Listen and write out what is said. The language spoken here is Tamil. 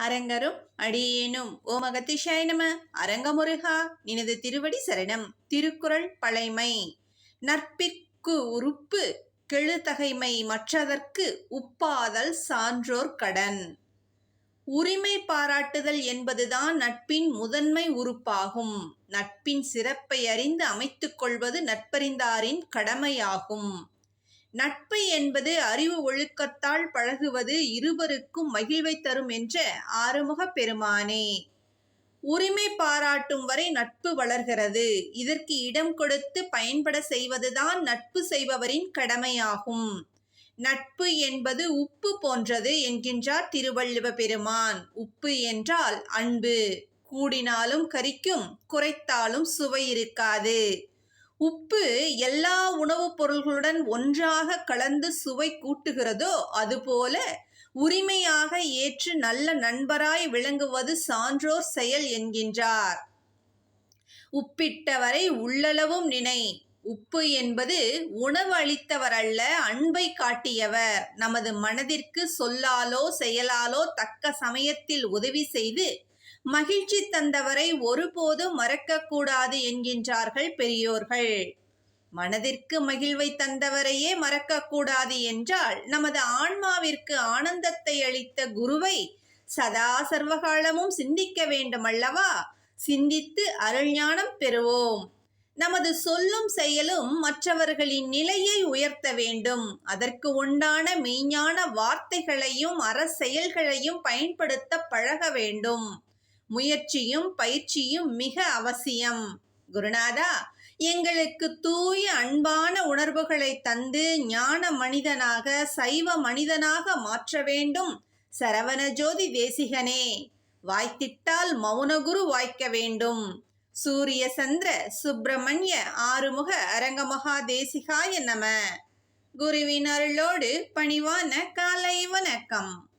அரங்கரும் அடியேனும். ஓம் அகத்திஷாய நம. அரங்கமுருகா நினது திருவடி சரணம். திருக்குறள் பழைமை. நற்பிற்கு உறுப்பு. கெழுதகைமை மற்றதற்கு உப்பாதல் சான்றோர் கடன். உரிமை பாராட்டுதல் என்பதுதான் நட்பின் முதன்மை உறுப்பாகும். நட்பின் சிறப்பை அறிந்து அமைத்துக் கொள்வது நட்பறிந்தாரின் கடமையாகும். நட்பு என்பது அறிவு ஒழுக்கத்தால் பழகுவது இருவருக்கும் மகிழ்வை தரும் என்ற ஆறுமுக பெருமானே. உரிமை பாராட்டும் வரை நட்பு வளர்கிறது. இதற்கு இடம் கொடுத்து பயன்பட செய்வதுதான் நட்பு செய்பவரின் கடமையாகும். நட்பு என்பது உப்பு போன்றது என்கின்றார் திருவள்ளுவ பெருமான் உப்பு என்றால் அன்பு. கூடினாலும் கரிக்கும் குறைத்தாலும் சுவை இருக்காது. உப்பு எல்லா உணவுப் பொருள்களுடன் ஒன்றாக கலந்து சுவை கூட்டுகிறதோ அதுபோல உரிமையாக ஏற்று நல்ல நண்பராய் விளங்குவது சான்றோர் செயல் என்கின்றார். உப்பிட்டவரை உள்ளளவும் நினை. உப்பு என்பது உணவு அளித்தவர் அல்ல அன்பை காட்டியவர். நமது மனதிற்கு சொல்லாலோ செயலாலோ தக்க சமயத்தில் உதவி செய்து மகிழ்ச்சி தந்தவரை ஒருபோதும் மறக்கக்கூடாது என்கின்றார்கள் பெரியோர்கள். மனதிற்கு மகிழ்வை தந்தவரையே மறக்கக்கூடாது என்றால் நமது ஆன்மாவிற்கு ஆனந்தத்தை அளித்த குருவை சதா சர்வகாலமும் சிந்திக்க வேண்டும் அல்லவா சிந்தித்து அருள்ஞானம் பெறுவோம். நமது சொல்லும் செயலும் மற்றவர்களின் நிலையை உயர்த்த வேண்டும். அதற்கு உண்டான மெய்ஞான வார்த்தைகளையும் அற செயல்களையும் பயன்படுத்த பழக வேண்டும். முயற்சியும் பயிற்சியும் மிக அவசியம். குருநாதா எங்களுக்கு தூய அன்பான உணர்வுகளை தந்து ஞான மனிதனாக சைவ மனிதனாக மாற்ற வேண்டும். சரவணஜோதி தேசிகனே வாய்த்திட்டால் மௌனகுரு வாய்க்க வேண்டும். சூரிய சந்திர சுப்பிரமணிய ஆறுமுக அரங்கமகா தேசிகாய நம. குருவின் அருளோடு பணிவான காலை வணக்கம்.